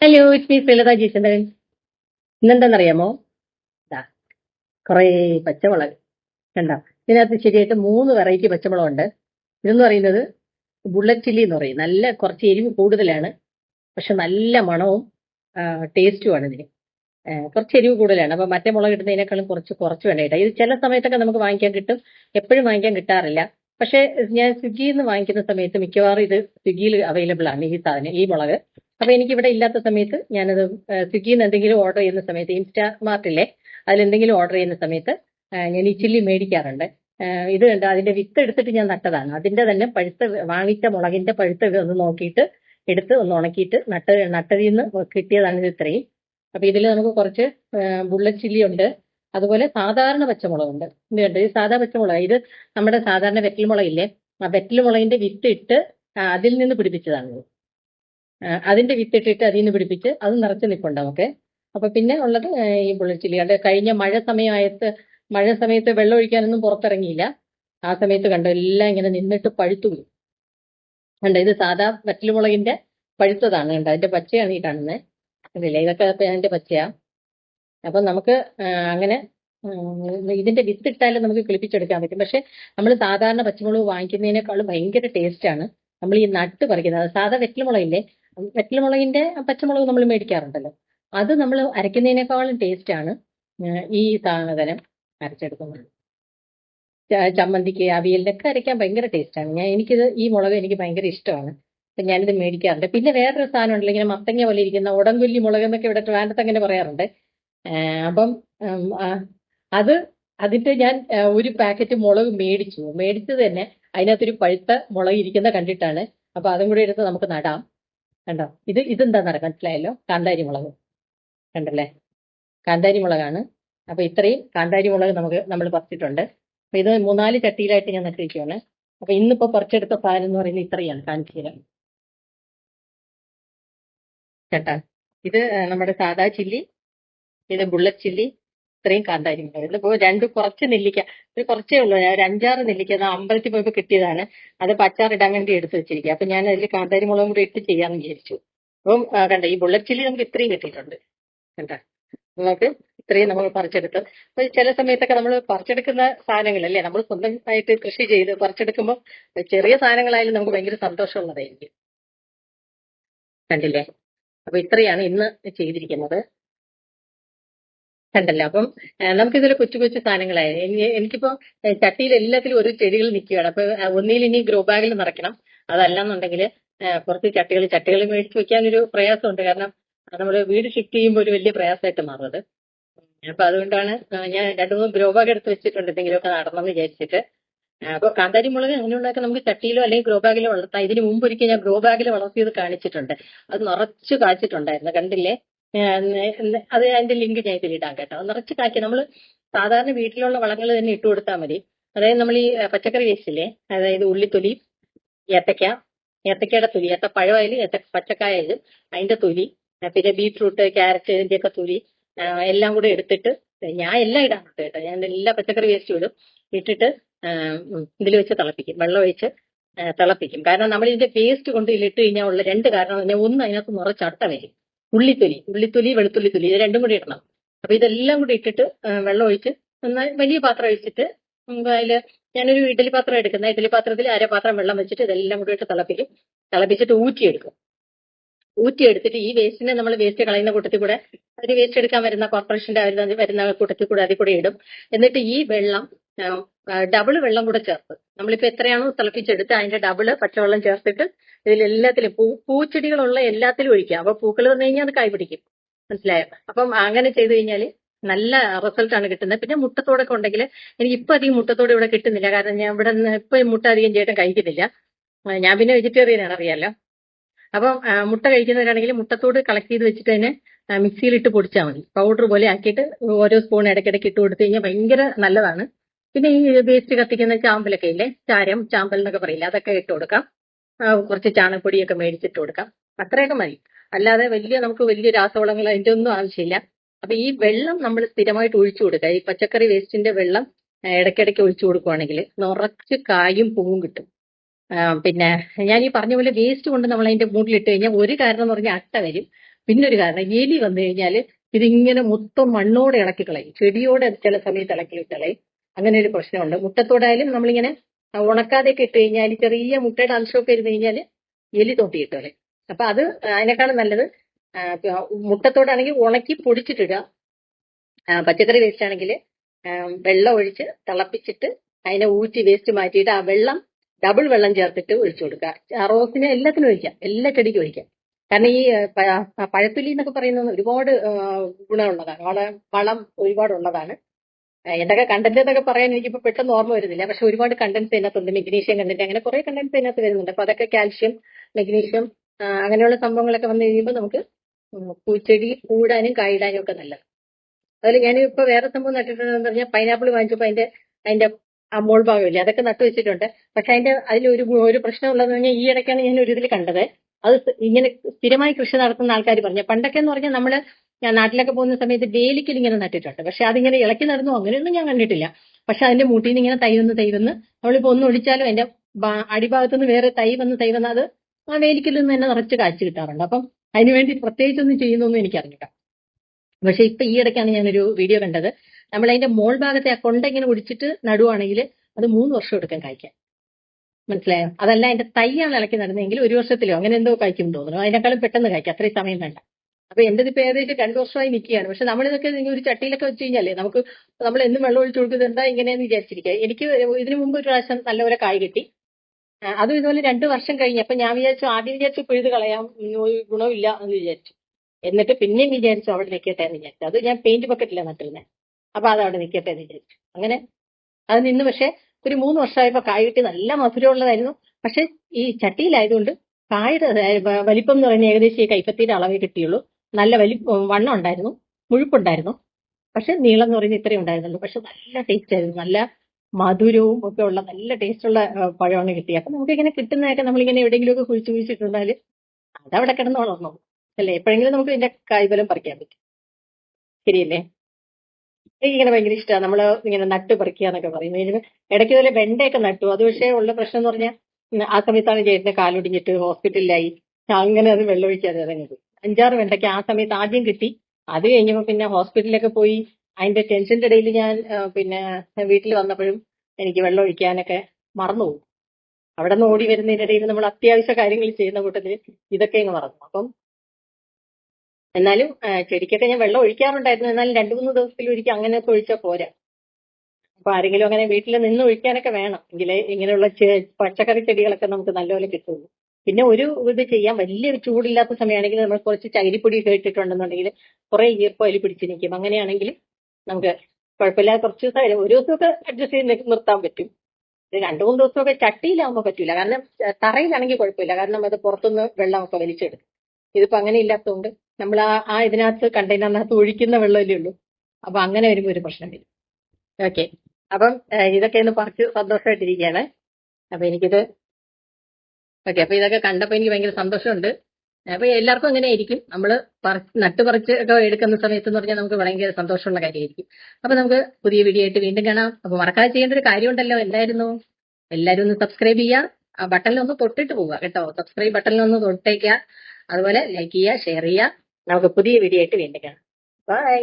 Hello it's me Sreelatha ജീശന്ദ്രൻ ഇന്നെന്താണെന്നറിയാമോ ഇതാ കുറേ പച്ചമുളക്. കണ്ടോ? ഇതിനകത്ത് ശരിയായിട്ട് മൂന്ന് വെറൈറ്റി പച്ചമുളകുണ്ട്. ഇതെന്ന് പറയുന്നത് ബുള്ളറ്റ് ചില്ലി എന്ന് പറയും. നല്ല കുറച്ച് എരിവ് കൂടുതലാണ്. പക്ഷെ നല്ല മണവും ടേസ്റ്റുമാണ് ഇതിന്. കുറച്ച് എരിവ് കൂടുതലാണ്. അപ്പൊ മറ്റേ മുളക് ഇടുന്നതിനേക്കാളും കുറച്ച് കുറച്ച് വേണ്ട കേട്ടോ. ഇത് ചില സമയത്തൊക്കെ നമുക്ക് വാങ്ങിക്കാൻ കിട്ടും. എപ്പോഴും വാങ്ങിക്കാൻ കിട്ടാറില്ല. പക്ഷെ ഞാൻ സ്വിഗ്ഗിയിൽ നിന്ന് വാങ്ങിക്കുന്ന സമയത്ത് മിക്കവാറും ഇത് സ്വിഗ്ഗിയിൽ അവൈലബിൾ ആണ് ഈ സാധനം ഈ മുളക്. അപ്പൊ എനിക്ക് ഇവിടെ ഇല്ലാത്ത സമയത്ത് ഞാനത് സ്വിഗ്ഗിയിൽ നിന്ന് എന്തെങ്കിലും ഓർഡർ ചെയ്യുന്ന സമയത്ത് ഇൻസ്റ്റാ മാർട്ടിലെ അതിലെന്തെങ്കിലും ഓർഡർ ചെയ്യുന്ന സമയത്ത് ഞാൻ ഈ ചില്ലി മേടിക്കാറുണ്ട്. ഇത് കണ്ട് അതിന്റെ വിത്ത് എടുത്തിട്ട് ഞാൻ നട്ടതാണ്. അതിന്റെ തന്നെ പഴുത്ത വാങ്ങിച്ച മുളകിന്റെ പഴുത്ത ഒന്ന് നോക്കിയിട്ട് എടുത്ത് ഒന്ന് ഉണക്കിയിട്ട് നട്ട് നട്ടതിൽ നിന്ന് കിട്ടിയതാണ് ഇത് ഇത്രയും. അപ്പൊ ഇതിൽ നമുക്ക് കുറച്ച് ബുള്ളറ്റ് ചില്ലി ഉണ്ട്. അതുപോലെ സാധാരണ പച്ചമുളകുണ്ട്. ഇത് കണ്ട് ഇത് സാധാ പച്ചമുളക്. ഇത് നമ്മുടെ സാധാരണ വെറ്റൽ മുളകില്ലേ ആ വെറ്റൽ മുളകിന്റെ വിത്ത് ഇട്ട് അതിൽ നിന്ന് പിടിപ്പിച്ചതാണ്. ഇത്. ആ, അതിന്റെ വിത്തിട്ടിട്ട് അതിൽ നിന്ന് പിടിപ്പിച്ച് അത് നിറച്ച് നിൽപ്പുണ്ട് നമുക്ക് അപ്പൊ പിന്നെ ഉള്ളത് ഈ ബുള്ളറ്റ് ചില്ലി അത് കഴിഞ്ഞ മഴ സമയമായത് മഴ സമയത്ത് വെള്ളം ഒഴിക്കാനൊന്നും പുറത്തിറങ്ങിയില്ല. ആ സമയത്ത് കണ്ടോ എല്ലാം ഇങ്ങനെ നിന്നിട്ട് പഴുത്തു കണ്ടോ ഇത് സാധാ വറ്റൽമുളകിന്റെ പഴുത്തതാണ് കണ്ടോ അതിന്റെ പച്ചയാണ് ഈ കാണുന്നത് കണ്ടില്ലേ ഇതൊക്കെ അതിന്റെ പച്ചയാ. അപ്പൊ നമുക്ക് അങ്ങനെ ഇതിന്റെ വിത്തിട്ടാലും നമുക്ക് കിളിപ്പിച്ചെടുക്കാൻ പറ്റും. പക്ഷെ നമ്മൾ സാധാരണ പച്ചമുളക് വാങ്ങിക്കുന്നതിനേക്കാളും ഭയങ്കര ടേസ്റ്റ് ആണ്. നമ്മൾ ഈ നട്ട് പറിക്കുന്നത്. സാധാ വെറ്റൽമുളകില്ലേ വെറ്റൽമുളകിന്റെ പച്ചമുളക് നമ്മൾ മേടിക്കാറുണ്ടല്ലോ. അത് നമ്മൾ അരയ്ക്കുന്നതിനേക്കാളും ടേസ്റ്റ് ആണ് ഈ സാധനം അരച്ചെടുക്കുന്നത്. ചമ്മന്തിക്ക് അവിയലിനൊക്കെ അരയ്ക്കാൻ ഭയങ്കര ടേസ്റ്റ് ആണ്. ഞാൻ എനിക്കിത് ഈ മുളക് എനിക്ക് ഭയങ്കര ഇഷ്ടമാണ്. അപ്പം ഞാനിത് മേടിക്കാറുണ്ട്. പിന്നെ വേറൊരു സാധനം ഉണ്ടല്ലോ ഇങ്ങനെ മത്തങ്ങ പോലെ ഇരിക്കുന്ന ഉടങ്കൊല്ലി മുളക് എന്നൊക്കെ ഇവിടെ ട്രാൻഡത്ത് അങ്ങനെ പറയാറുണ്ട്. അപ്പം അത് അതിന്റെ ഞാൻ ഒരു പാക്കറ്റ് മുളക് മേടിച്ചു. മേടിച്ചത് തന്നെ അതിനകത്തൊരു പഴുത്ത മുളക് ഇരിക്കുന്ന കണ്ടിട്ടാണ്. അപ്പൊ അതും കൂടി എടുത്ത് നമുക്ക് നടാം. കണ്ടോ? ഇത് ഇതെന്താന്ന് മനസ്സിലായല്ലോ? കാന്താരി മുളക് കണ്ടല്ലേ? കാന്താരി മുളകാണ് അപ്പൊ ഇത്രയും കാന്താരി മുളക് നമുക്ക് നമ്മൾ പറിച്ചിട്ടുണ്ട്. അപ്പൊ ഇത് മൂന്നാൽ ചട്ടിയിലായിട്ട് ഞാൻ നട്ടിരിക്കുകയാണ് അപ്പൊ ഇന്നിപ്പോ പറിച്ചെടുത്ത സാധനം എന്ന് പറയുന്നത് ഇത്രയാണ്. കാണിച്ചു തരാം ചേട്ടാ ഇത് നമ്മുടെ സാദാ ചില്ലി ഇത് ബുള്ളറ്റ് ചില്ലി ഇത്രയും കാന്താരി മുളക് ഇതിപ്പോ രണ്ട് കുറച്ച് നെല്ലിക്ക. ഒരു കുറച്ചേ ഉള്ളൂ. ഞാൻ അഞ്ചാറ് നെല്ലിക്ക അത് അമ്പലത്തിൽ പോയപ്പോ കിട്ടിയതാണ്. അത് പച്ചാറിടാൻ വേണ്ടി എടുത്ത് വെച്ചിരിക്കുക അപ്പൊ ഞാൻ അതിൽ കാന്താരി മുളകും കൂടി ഇട്ട് ചെയ്യാന്ന് വിചാരിച്ചു. അപ്പം കണ്ടോ ഈ ബുള്ളറ്റ് ചില്ലി നമുക്ക് ഇത്രയും കിട്ടിയിട്ടുണ്ട്. കണ്ടോ? നമുക്ക് ഇത്രയും നമ്മൾ പറിച്ചെടുത്ത്. അപ്പൊ ചില സമയത്തൊക്കെ നമ്മൾ പറിച്ചെടുക്കുന്ന സാധനങ്ങളല്ലേ? നമ്മൾ സ്വന്തമായിട്ട് കൃഷി ചെയ്ത് പറിച്ചെടുക്കുമ്പോൾ ചെറിയ സാധനങ്ങളായാലും നമുക്ക് ഭയങ്കര സന്തോഷമുള്ളതായിരിക്കും. കണ്ടില്ലേ? അപ്പൊ ഇത്രയാണ് ഇന്ന് ചെയ്തിരിക്കുന്നത്. കണ്ടല്ലോ അപ്പം ഏഹ് നമുക്കിതിൽ കൊച്ചു കൊച്ചു സാധനങ്ങളായി. എനി- എനിക്കിപ്പോ ചട്ടിയിൽ എല്ലാത്തിലും ഒരു ചെടികൾ നിൽക്കുകയാണ്. അപ്പൊ ഒന്നിൽ ഇനി ഗ്രോ ബാഗിൽ നിറയ്ക്കണം. അതല്ലാന്നുണ്ടെങ്കിൽ കുറച്ച് ചട്ടികൾ ചട്ടികൾ മേടിച്ച് വെക്കാൻ ഒരു പ്രയാസമുണ്ട്. കാരണം നമ്മൾ വീട് ഷിഫ്റ്റ് ചെയ്യുമ്പോൾ ഒരു വലിയ പ്രയാസമായിട്ട് മാറും അപ്പൊ അതുകൊണ്ടാണ് ഞാൻ രണ്ടു മൂന്ന് ഗ്രോ ബാഗ് എടുത്ത് വെച്ചിട്ടുണ്ട് എന്തെങ്കിലുമൊക്കെ നടണമെന്ന് വിചാരിച്ചിട്ട്. അപ്പൊ കാന്താരി മുളക് അങ്ങനെയുള്ളതൊക്കെ നമുക്ക് ചട്ടിയിലോ അല്ലെങ്കിൽ ഗ്രോ ബാഗിലോ വളർത്താം. ഇതിന് മുമ്പ് ഒരിക്കൽ ഞാൻ ഗ്രോ ബാഗിൽ വളർത്തിയത് കാണിച്ചിട്ടുണ്ട്. അത് നിറച്ച് കായ്ച്ചിട്ടുണ്ടായിരുന്നു കണ്ടില്ലേ? അത് അതിന്റെ ലിങ്ക് ഞാൻ ഇതിലിടാം കേട്ടോ. നിറച്ച് കാക്കി നമ്മൾ സാധാരണ വീട്ടിലുള്ള വളങ്ങൾ തന്നെ ഇട്ട് കൊടുത്താൽ മതി. അതായത് നമ്മൾ ഈ പച്ചക്കറി വേസ്റ്റില്ലേ? അതായത് ഉള്ളിത്തൊലി ഏത്തക്ക ഏത്തക്കയുടെ തൊലി ഏത്തപ്പഴമായാലും ഏത്ത പച്ചക്കായാലും അതിന്റെ തൊലി പിന്നെ ബീട്രൂട്ട് ക്യാരറ്റ് ഇതിന്റെയൊക്കെ തൊലി എല്ലാം കൂടെ എടുത്തിട്ട് ഞാൻ എല്ലാം ഇടാറുണ്ട് കേട്ടോ. ഞാൻ എല്ലാ പച്ചക്കറി വേസ്റ്റും ഇടും. ഇട്ടിട്ട് ഇതിൽ വെച്ച് തിളപ്പിക്കും. വെള്ളം ഒഴിച്ച് തിളപ്പിക്കും. കാരണം നമ്മൾ ഇതിന്റെ വേസ്റ്റ് കൊണ്ട് ഇട്ട് കഴിഞ്ഞാൽ ഉള്ള രണ്ട് കാരണം തന്നെ. ഒന്ന് അതിനകത്ത് നിറച്ച് അട്ട വരും. ഉള്ളിത്തൊലി ഉള്ളിത്തൊലി വെളുത്തുള്ളി തൊലി ഇത് രണ്ടും കൂടി ഇടണം. അപ്പൊ ഇതെല്ലാം കൂടി ഇട്ടിട്ട് വെള്ളം ഒഴിച്ച് നന്നായി വലിയ പാത്രം ഒഴിച്ചിട്ട് അതിൽ ഞാനൊരു ഇഡലി പാത്രം എടുക്കുന്ന ഇഡലി പാത്രത്തിൽ അര പാത്രം വെള്ളം വെച്ചിട്ട് ഇതെല്ലാം കൂടി ഇട്ട് തിളപ്പിക്കും. തിളപ്പിച്ചിട്ട് ഊറ്റിയെടുക്കും. ഊറ്റിയെടുത്തിട്ട് ഈ വേസ്റ്റിനെ നമ്മൾ വേസ്റ്റ് കളയുന്ന കൂട്ടത്തിൽ കൂടെ അതിന് വേസ്റ്റ് എടുക്കാൻ വരുന്ന കോർപ്പറേഷന്റെ വരുന്ന വരുന്ന കൂട്ടത്തിൽ കൂടെ അതിൽ കൂടെ ഇടും. എന്നിട്ട് ഈ വെള്ളം ഡബിൾ വെള്ളം കൂടെ ചേർത്ത്. നമ്മളിപ്പോ എത്രയാണോ തിളപ്പിച്ചെടുത്ത് അതിന്റെ ഡബിൾ പച്ചവെള്ളം ചേർത്തിട്ട് ഇതിലെല്ലാത്തിലും പൂ പൂച്ചെടികളുള്ള എല്ലാത്തിലും ഒഴിക്കുക അപ്പൊ പൂക്കൾ വന്നു കഴിഞ്ഞാൽ അത് കായ് പിടിക്കും മനസ്സിലായോ? അപ്പം അങ്ങനെ ചെയ്തു കഴിഞ്ഞാൽ നല്ല റിസൾട്ടാണ് കിട്ടുന്നത്. പിന്നെ മുട്ടത്തോടൊക്കെ ഉണ്ടെങ്കിൽ എനിക്ക് ഇപ്പൊ അധികം മുട്ടത്തോട് ഇവിടെ കിട്ടുന്നില്ല. കാരണം ഞാൻ ഇവിടെ ഇപ്പൊ മുട്ട അധികം ചേട്ടൻ കഴിക്കുന്നില്ല. ഞാൻ പിന്നെ വെജിറ്റേറിയൻ ആണ് അറിയാലോ. അപ്പം മുട്ട കഴിക്കുന്നവരാണെങ്കിൽ മുട്ടത്തോട് കളക്ട് ചെയ്ത് വെച്ചിട്ട് തന്നെ മിക്സിയിലിട്ട് പൊടിച്ചാൽ മതി. പൗഡർ പോലെ ആക്കിയിട്ട് ഓരോ സ്പൂൺ ഇടയ്ക്കിടയ്ക്ക് ഇട്ട് കൊടുത്തു കഴിഞ്ഞാൽ ഭയങ്കര നല്ലതാണ്. പിന്നെ ഈ വേസ്റ്റ് കത്തിക്കുന്ന ചാമ്പലൊക്കെ ഇല്ലേ ചാരം ചാമ്പൽ എന്നൊക്കെ പറയില്ല? അതൊക്കെ ഇട്ട് കൊടുക്കാം. കുറച്ച് ചാണകപ്പൊടിയൊക്കെ മേടിച്ചിട്ട് കൊടുക്കാം. അത്രയൊക്കെ മതി. അല്ലാതെ വലിയ നമുക്ക് വലിയ രാസവളങ്ങൾ അതിന്റെ ഒന്നും ആവശ്യമില്ല. അപ്പൊ ഈ വെള്ളം നമ്മൾ സ്ഥിരമായിട്ട് ഒഴിച്ചു കൊടുക്കുക. ഈ പച്ചക്കറി വേസ്റ്റിന്റെ വെള്ളം ഇടയ്ക്കിടയ്ക്ക് ഒഴിച്ചു കൊടുക്കുവാണെങ്കിൽ നിറച്ച് കായും പൂവും കിട്ടും. പിന്നെ ഞാൻ ഈ പറഞ്ഞ പോലെ വേസ്റ്റ് കൊണ്ട് നമ്മൾ അതിന്റെ മൂട്ടിലിട്ട് കഴിഞ്ഞാൽ ഒരു കാരണം എന്ന് പറഞ്ഞാൽ അട്ട വരും. പിന്നെ ഒരു കാരണം എലി വന്നു കഴിഞ്ഞാൽ ഇതിങ്ങനെ മൊത്തം മണ്ണോടെ ഇളക്കി കളയും. ചെടിയോടെ ചില സമയത്ത് ഇളക്കി കളയും. അങ്ങനെ ഒരു പ്രശ്നമുണ്ട്. മുട്ടത്തോടായാലും നമ്മളിങ്ങനെ ഉണക്കാതെയൊക്കെ ഇട്ട് കഴിഞ്ഞാൽ ചെറിയ മുട്ടയുടെ അംശമൊക്കെ ഇരുന്ന് കഴിഞ്ഞാൽ എലി തൊട്ടി ഇട്ടോലെ അപ്പൊ അത് അതിനേക്കാളും നല്ലത് മുട്ടത്തോടാണെങ്കിൽ ഉണക്കി പൊടിച്ചിട്ടിടുക. പച്ചക്കറി വേസ്റ്റ് ആണെങ്കിൽ വെള്ളം ഒഴിച്ച് തിളപ്പിച്ചിട്ട് അതിനെ ഊറ്റി വേസ്റ്റ് മാറ്റിയിട്ട് ആ വെള്ളം ഡബിൾ വെള്ളം ചേർത്തിട്ട് ഒഴിച്ചു കൊടുക്കുക. റോസിന് എല്ലാത്തിനും ഒഴിക്കാം. എല്ലാ ചെടിക്കും ഒഴിക്കാം. കാരണം ഈ ആ, പ- പഴത്തൊലി എന്നൊക്കെ പറയുന്നത് ഒരുപാട് ഗുണമുള്ളതാണ്. വളം ഒരുപാടുള്ളതാണ്. ആ, എന്തൊക്കെ കണ്ടന്റ് എന്നൊക്കെ പറയാൻ എനിക്കിപ്പോ പെട്ടെന്ന് ഓർമ്മ വരുന്നില്ല. പക്ഷെ ഒരുപാട് കണ്ടന്റ്സ് ഇതിനകത്തുണ്ട്. മെഗ്നീഷ്യം കണ്ടന്റ് അങ്ങനെ കുറെ കണ്ടന്റ്സ് ഇതിനകത്ത് വരുന്നുണ്ട്. അപ്പൊ അതൊക്കെ കാൽഷ്യം മെഗ്നീഷ്യം അങ്ങനെയുള്ള സംഭവങ്ങളൊക്കെ വന്നു കഴിയുമ്പോൾ നമുക്ക് പൂച്ചെടി കൂടാനും കായിടാനും ഒക്കെ നല്ലത്. അതിൽ ഞാൻ ഇപ്പൊ വേറെ സംഭവം നട്ടിട്ടുണ്ടെന്ന് പറഞ്ഞാൽ പൈനാപ്പിൾ വാങ്ങിച്ചപ്പോ അതിന്റെ അതിന്റെ ആ മോൾ ഭാഗമില്ലേ അതൊക്കെ നട്ടു വെച്ചിട്ടുണ്ട് പക്ഷെ അതിന്റെ അതിലൊരു ഒരു ഒരു പ്രശ്നം ഉള്ളതെന്ന് പറഞ്ഞാൽ ഈ ഇടയ്ക്കാണ് ഞാൻ ഒരു ഇതിൽ കണ്ടത്. അത് ഇങ്ങനെ സ്ഥിരമായി കൃഷി നടത്തുന്ന ആൾക്കാർ പറഞ്ഞു. പണ്ടൊക്കെ എന്ന് പറഞ്ഞാൽ നമ്മൾ ഞാൻ നാട്ടിലൊക്കെ പോകുന്ന സമയത്ത് വേലിക്കൽ ഇങ്ങനെ നട്ടിട്ടുണ്ട്. പക്ഷെ അതിങ്ങനെ ഇളക്കി നടന്നു. അങ്ങനെയൊന്നും ഞാൻ കണ്ടിട്ടില്ല. പക്ഷെ അതിന്റെ മൂട്ടിൽ നിന്ന് ഇങ്ങനെ തൈ വന്ന് തൈ വന്ന് നമ്മളിപ്പോ ഒന്ന് ഒഴിച്ചാലും അതിന്റെ അടിഭാഗത്തു നിന്ന് വേറെ തൈ വന്ന് തൈ വന്ന് അത് ആ വേലിക്കൽ നിന്ന് തന്നെ നിറച്ച് കാഴ്ച കിട്ടാറുണ്ട്. അപ്പം അതിനുവേണ്ടി പ്രത്യേകിച്ചൊന്നും ചെയ്യുന്നൊന്നും എനിക്ക് അറിഞ്ഞില്ല. പക്ഷെ ഇപ്പൊ ഈ ഇടയ്ക്കാണ് ഞാനൊരു വീഡിയോ കണ്ടത്. നമ്മൾ അതിന്റെ മോൾ ഭാഗത്തെ ആ കൊണ്ട ഇങ്ങനെ ഒടിച്ചിട്ട് നടുവാണെങ്കിൽ അത് മൂന്ന് വർഷം എടുക്കാൻ കായ്ക്കാൻ മനസ്സിലായോ? അതല്ല അതിന്റെ തൈയാണ് ഇളക്കി നടന്നെങ്കിൽ ഒരു വർഷത്തിലോ അങ്ങനെ എന്തോ കായ്ക്കും തോന്നുന്നു. അതിനേക്കാളും പെട്ടെന്ന് കായ്ക്കും അത്രയും സമയം വേണ്ട. അപ്പൊ എന്റെ ഇപ്പൊ ഏകദേശം രണ്ടു വർഷമായി നിൽക്കുകയാണ്. പക്ഷെ നമ്മളിതൊക്കെ ഒരു ചട്ടിയിലൊക്കെ വെച്ച് കഴിഞ്ഞാലേ നമുക്ക് നമ്മൾ എന്നും വെള്ളം ഒഴിച്ചു കൊടുക്കുന്നത് എന്താ ഇങ്ങനെയെന്ന് വിചാരിച്ചിരിക്കുക. എനിക്ക് ഇതിനു മുമ്പ് ഒരു പ്രാവശ്യം നല്ലപോലെ കായ് കിട്ടി. അതും ഇതുപോലെ രണ്ടു വർഷം കഴിഞ്ഞ അപ്പൊ ഞാൻ വിചാരിച്ചു ആദ്യം വിചാരിച്ചു പിഴുത് കളയാം ഗുണമില്ല എന്ന് വിചാരിച്ചു. എന്നിട്ട് പിന്നെയും വിചാരിച്ചു അവിടെ നിൽക്കട്ടെ എന്ന് വിചാരിച്ചു. അത് ഞാൻ പെയിന്റ് ബക്കറ്റിലാണ് നട്ടിരുന്നത് അപ്പൊ അത് അവിടെ നിൽക്കട്ടെ എന്ന് വിചാരിച്ചു. അങ്ങനെ അത് നിന്ന് പക്ഷെ ഒരു മൂന്ന് വർഷമായപ്പോ കായ കിട്ടി നല്ല മധുരമുള്ളതായിരുന്നു. പക്ഷെ ഈ ചട്ടിയിലായതുകൊണ്ട് കായുടെ വലിപ്പം എന്ന് പറഞ്ഞാൽ ഏകദേശം ഈ കൈപ്പത്തിയുടെ അളവേ കിട്ടിയുള്ളൂ. നല്ല വലി വണ്ണം ഉണ്ടായിരുന്നു. മുഴുപ്പുണ്ടായിരുന്നു. പക്ഷെ നീളം എന്ന് പറയുന്നത് ഇത്രയും ഉണ്ടായിരുന്നുള്ളൂ. പക്ഷെ നല്ല ടേസ്റ്റ് ആയിരുന്നു. നല്ല മധുരവും ഒക്കെ ഉള്ള നല്ല ടേസ്റ്റുള്ള പഴമാണ് കിട്ടിയത്. അപ്പൊ നമുക്ക് ഇങ്ങനെ കിട്ടുന്നതൊക്കെ നമ്മളിങ്ങനെ എവിടെയെങ്കിലുമൊക്കെ കുഴിച്ചു കുഴിച്ചിട്ടുണ്ടാൽ അതവിടെ കിടന്ന് വളർന്നു അല്ലേ? എപ്പോഴെങ്കിലും നമുക്ക് ഇതിന്റെ കായ്ഫലം പറിക്കാൻ പറ്റും. ശരിയല്ലേ? എനിക്കിങ്ങനെ ഭയങ്കര ഇഷ്ടമാണ് നമ്മൾ ഇങ്ങനെ നട്ട് പറിക്കുക എന്നൊക്കെ പറയും. ഇതിന് ഇടയ്ക്ക് ഇതുപോലെ വെണ്ടയൊക്കെ നട്ടു. അത് പക്ഷേ ഉള്ള പ്രശ്നം എന്ന് പറഞ്ഞാൽ ആ സമയത്താണ് ചേട്ടന് കാലൊടിഞ്ഞിട്ട് ഹോസ്പിറ്റലിലായി. അങ്ങനെ അത് വെള്ളമൊഴിക്കാതെ ഇറങ്ങിയത്. അഞ്ചാറ് വെണ്ടയ്ക്ക് ആ സമയത്ത് ആദ്യം കിട്ടി. അത് കഴിഞ്ഞപ്പോ പിന്നെ ഹോസ്പിറ്റലിലൊക്കെ പോയി അതിന്റെ ടെൻഷന്റെ ഇടയിൽ ഞാൻ പിന്നെ വീട്ടിൽ വന്നപ്പോഴും എനിക്ക് വെള്ളം ഒഴിക്കാനൊക്കെ മറന്നുപോകും അവിടെ നിന്ന് ഓടി വരുന്നതിനിടയിൽ നമ്മൾ അത്യാവശ്യ കാര്യങ്ങൾ ചെയ്യുന്ന കൂട്ടത്തിൽ ഇതൊക്കെ അങ്ങ് മറന്നു. അപ്പം എന്നാലും ചെടിക്കൊക്കെ ഞാൻ വെള്ളം ഒഴിക്കാറുണ്ടായിരുന്നു. എന്നാലും രണ്ടു മൂന്ന് ദിവസത്തിൽ ഒരിക്കൽ അങ്ങനെയൊക്കെ ഒഴിച്ചാൽ പോരാ. അപ്പൊ ആരെങ്കിലും അങ്ങനെ വീട്ടിൽ നിന്ന് ഒഴിക്കാനൊക്കെ വേണം. എങ്കിലേ ഇങ്ങനെയുള്ള പച്ചക്കറി ചെടികളൊക്കെ നമുക്ക് നല്ലപോലെ കിട്ടുള്ളൂ. പിന്നെ ഒരു ഇത് ചെയ്യാൻ വലിയൊരു ചൂടില്ലാത്ത സമയമാണെങ്കിൽ നമ്മൾ കുറച്ച് ചകിരിപ്പൊടി ഒക്കെ ഇട്ടിട്ടുണ്ടെന്നുണ്ടെങ്കിൽ കുറെ ഈർപ്പം അതിൽ പിടിച്ചു നിൽക്കും അങ്ങനെയാണെങ്കിൽ നമുക്ക് കുഴപ്പമില്ലാതെ കുറച്ച് ദിവസം ഒരു ദിവസമൊക്കെ അഡ്ജസ്റ്റ് ചെയ്ത് നിർത്താൻ പറ്റും. രണ്ടു മൂന്ന് ദിവസമൊക്കെ ചട്ടിയിലാവുമ്പോൾ പറ്റൂല. കാരണം തറയിലാണെങ്കിൽ കുഴപ്പമില്ല. കാരണം അത് പുറത്തുനിന്ന് വെള്ളമൊക്കെ വലിച്ചെടുക്കും. ഇതിപ്പോ അങ്ങനെ ഇല്ലാത്തതുകൊണ്ട് നമ്മൾ ആ ആ ഇതിനകത്ത് കണ്ടെയ്നറിനകത്ത് ഒഴിക്കുന്ന വെള്ളമല്ലേ ഉള്ളൂ. അപ്പൊ അങ്ങനെ വരുമ്പോൾ ഒരു പ്രശ്നം വരും. ഓക്കെ അപ്പം ഇതൊക്കെ ഒന്ന് പറിച്ച് സന്തോഷമായിട്ടിരിക്കുകയാണ് അപ്പൊ എനിക്കിത് ഓക്കെ അപ്പൊ ഇതൊക്കെ കണ്ടപ്പോ എനിക്ക് ഭയങ്കര സന്തോഷമുണ്ട്. അപ്പൊ എല്ലാവർക്കും അങ്ങനെ ആയിരിക്കും. നമ്മൾ നട്ട് പറിച്ച് ഒക്കെ എടുക്കുന്ന സമയത്ത് എന്ന് പറഞ്ഞാൽ നമുക്ക് ഭയങ്കര സന്തോഷമുള്ള കാര്യമായിരിക്കും. അപ്പൊ നമുക്ക് പുതിയ വീഡിയോ ആയിട്ട് വീണ്ടും കാണാം. അപ്പൊ മറക്കാതെ ചെയ്യേണ്ട ഒരു കാര്യമുണ്ടല്ലോ എന്തായിരുന്നു? എല്ലാവരും ഒന്ന് സബ്സ്ക്രൈബ് ചെയ്യുക. ആ ബട്ടണിൽ ഒന്ന് തൊട്ടിട്ട് പോവുക കേട്ടോ. സബ്സ്ക്രൈബ് ബട്ടണിൽ ഒന്ന് തൊട്ടേക്കുക. അതുപോലെ ലൈക്ക് ചെയ്യുക ഷെയർ ചെയ്യുക. നമുക്ക് പുതിയ വീഡിയോ ആയിട്ട് വീണ്ടും കാണാം. ബൈ